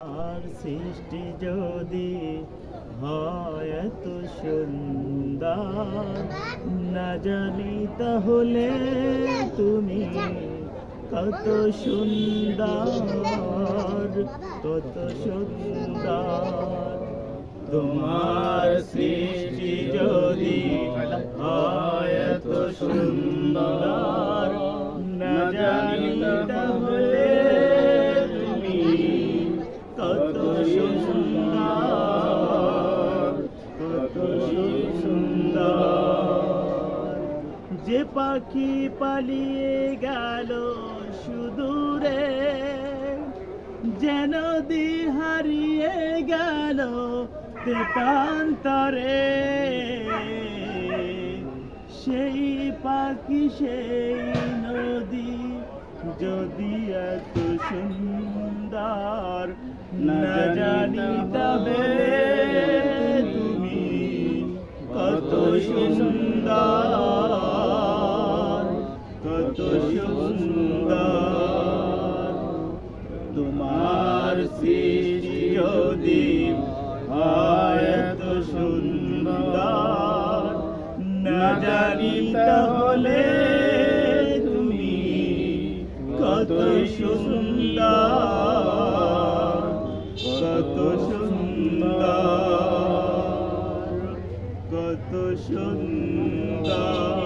আর সৃষ্টি যদি হয় এত সুন্দর। না জানি তাহলে তুমি কত সুন্দর কত সুন্দর। তোমার সৃষ্টি যদি হয় এত সুন্দর। না জানি যে পাখি পালিয়ে গেল সুদূরে যেন দি হারিয়ে গেল তেপান্তরে সেই পাখি সেই নদী যদি এত সুন্দর না জানি কত সুন্দর। তোমার সৃষ্টি যদি হয় এত সুন্দর। না জানি তাহলে তুমি কত সুন্দর। কত সুন্দর। কত সুন্দর।